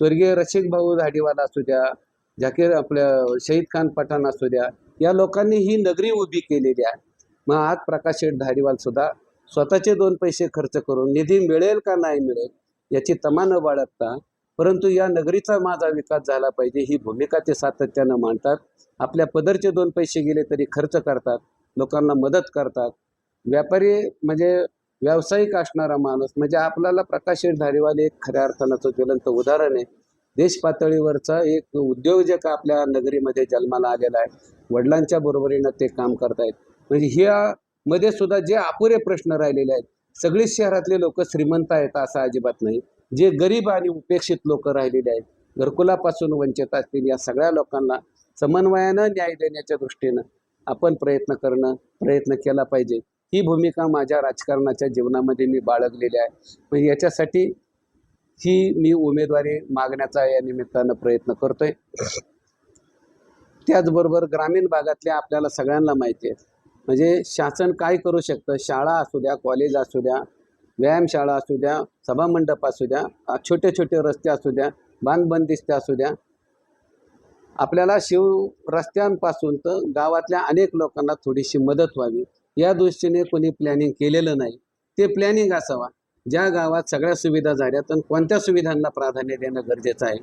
स्वर्गीय रसिक भाऊ धाडीवाला असू द्या झाकीर आपल्या शहीद खान पठाण असू द्या या लोकांनी ही नगरी उभी केलेली आहे. मग आज प्रकाश शेठ धाडीवाल सुद्धा स्वतःचे दोन पैसे खर्च करून निधी मिळेल का नाही मिळेल याची तमा न बाळगता परंतु या नगरीचा माझा विकास झाला पाहिजे ही भूमिका ते सातत्यानं मांडतात. आपल्या पदरचे दोन पैसे गेले तरी खर्च करतात लोकांना मदत करतात. व्यापारी म्हणजे व्यावसायिक असणारा माणूस म्हणजे आपल्याला प्रकाशित शेठ धारीवाल एक खऱ्या अर्थानं ज्वलंत उदाहरण आहे. देश पातळीवरचा एक उद्योजक आपल्या नगरीमध्ये जन्माला आलेला आहे वडिलांच्या बरोबरीनं ते काम करतायत. म्हणजे ह्या मध्ये सुद्धा जे अपुरे प्रश्न राहिलेले आहेत सगळीच शहरातले लोक श्रीमंत आहेत असं अजिबात नाही. जे गरीब आणि उपेक्षित लोक राहिलेले आहेत घरकुलापासून वंचित असतील या सगळ्या लोकांना समन्वयानं न्याय देण्याच्या दृष्टीनं आपण प्रयत्न करणं प्रयत्न केला पाहिजे. ही भूमिका माझ्या राजकारणाच्या जीवनामध्ये मी बाळगलेली आहे. पण याच्यासाठी ही मी उमेदवारी मागण्याचा या निमित्तानं प्रयत्न करतोय. त्याचबरोबर ग्रामीण भागातल्या आपल्याला सगळ्यांना माहिती आहे. म्हणजे शासन काय करू शकतं? शाळा असू द्या कॉलेज असू द्या व्यायामशाळा असू द्या सभामंडप असू द्या छोटे छोटे रस्ते असू द्या बांधबंदिस्ते असू द्या. आपल्याला शिव रस्त्यांपासून तर गावातल्या अनेक लोकांना थोडीशी मदत व्हावी. या दृष्टीने कोणी प्लॅनिंग केलेलं नाही. ते प्लॅनिंग असावा. ज्या गावात सगळ्या सुविधा झाल्या तर कोणत्या सुविधांना प्राधान्य देणं गरजेचं आहे?